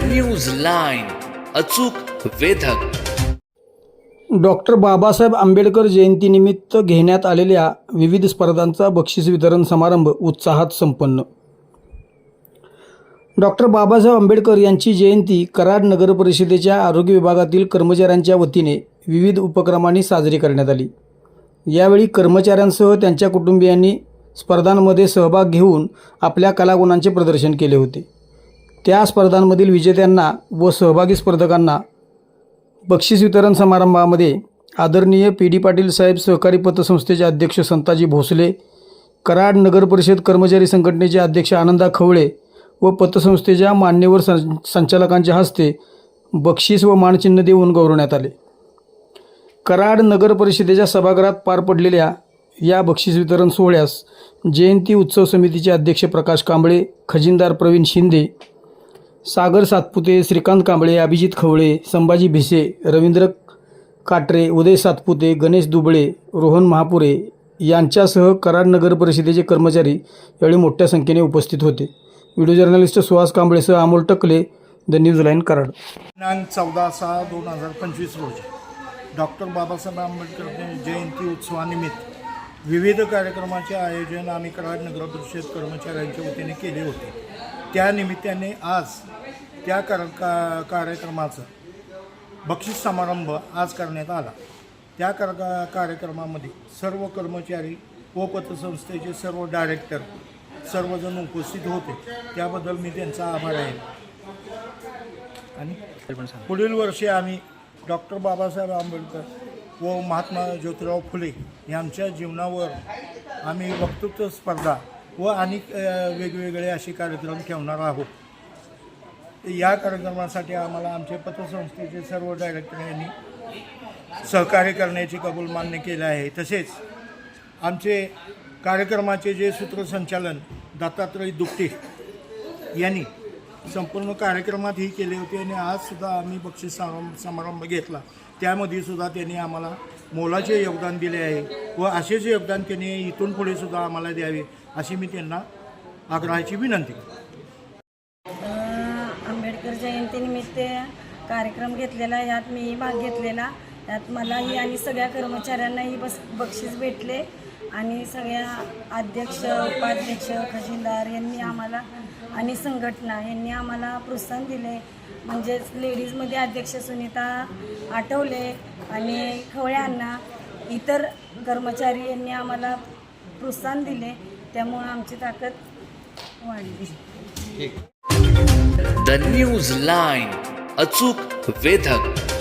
News line अचूक वेधक. Doctor Babasaheb Ambedkar जयंतीनिमित्त घेण्यात आलेल्या विविध स्पर्धांचा बक्षीस वितरण समारंभ उत्साहात संपन्न. डॉक्टर बाबासाहेब आंबेडकर यांची जयंती कराड नगर परिषदेच्या आरोग्य विभागातील कर्मचाऱ्यांच्या वतीने विविध उपक्रमांनी साजरी करण्यात आली. यावेळी कर्मचाऱ्यांसह त्यांच्या कुटुंबियांनी स्पर्धांमध्ये सहभाग घेऊन आपल्या कलागुणांचे प्रदर्शन केले होते. त्या स्पर्धांमधील विजेत्यांना व सहभागी स्पर्धकांना बक्षीस वितरण समारंभामध्ये आदरणीय पी डी पाटील साहेब सहकारी पतसंस्थेचे अध्यक्ष संताजी भोसले कराड नगर परिषद कर्मचारी संघटनेचे अध्यक्ष आनंदा खवळे व पतसंस्थेच्या मान्यवर सं संचालकांच्या हस्ते बक्षीस व मानचिन्ह देऊन गौरवण्यात आले. कराड नगर परिषदेच्या सभागृहात पार पडलेल्या या बक्षीस वितरण सोहळ्यास जयंती उत्सव समितीचे अध्यक्ष प्रकाश कांबळे खजिनदार प्रवीण शिंदे सागर सातपुते श्रीकांत कांबळे अभिजित खवळे संभाजी भिसे रवींद्र काटरे उदय सातपुते गणेश दुबळे रोहन महापुरे यांच्यासह कराड नगर परिषदेचे कर्मचारी यावेळी मोठ्या संख्येने उपस्थित होते. Video journalist Suhas कांबळेसह Amol Takle the news line Karad. दिनांक चौदा सहा दोन हजार पंचवीस रोजी डॉक्टर बाबासाहेब आंबेडकर जयंती उत्सवानिमित्त विविध कार्यक्रमाचे आयोजन आम्ही कराड नगर परिषद कर्मचाऱ्यांच्या वतीने केले होते. त्यानिमित्ताने आज त्या कर का कार्यक्रमाचं बक्षीस समारंभ आज करण्यात आला. त्या कर कार्यक्रमामध्ये सर्व कर्मचारी व पतसंस्थेचे सर्व डायरेक्टर सर्वजण उपस्थित होते. त्याबद्दल मी त्यांचा आभार आहे. आणि पुढील वर्षी आम्ही डॉक्टर बाबासाहेब आंबेडकर व महात्मा ज्योतिराव फुले यांच्या जीवनावर आम्ही वक्तृत्व स्पर्धा व अनेक वेगवेगळे असे कार्यक्रम ठेवणार आहोत. या कार्यक्रमासाठी आम्हाला आमचे पतसंस्थेचे सर्व डायरेक्टर यांनी सहकार्य करण्याची कबूल मान्य केले आहे. तसेच आमचे कार्यक्रमाचे जे सूत्रसंचालन दत्तात्रय दुपटे यांनी संपूर्ण कार्यक्रमात ही केले होते आणि आज सुद्धा आम्ही बक्षीस समारंभ समारंभ घेतला. त्यामध्ये सुद्धा त्यांनी आम्हाला मोलाचे योगदान दिले आहे व असेच योगदान त्यांनी इथून पुढे सुद्धा आम्हाला द्यावे अशी मी त्यांना आग्रहाची विनंती आंबेडकर जयंतीनिमित्त कार्यक्रम घेतलेला यात मीही भाग घेतलेला. त्यात मलाही आणि सगळ्या कर्मचाऱ्यांनाही बस बक्षीस भेटले. आणि सगळ्या अध्यक्ष उपाध्यक्ष खजिनदार यांनी आम्हाला आणि संघटना यांनी आम्हाला प्रोत्साहन दिले. म्हणजेच लेडीजमध्ये अध्यक्ष सुनीता आठवले आणि खवळ्यांना इतर कर्मचारी यांनी आम्हाला प्रोत्साहन दिले. त्यामुळं आमची ताकद वाढली. द न्यूज लाईन अचूक वेधक.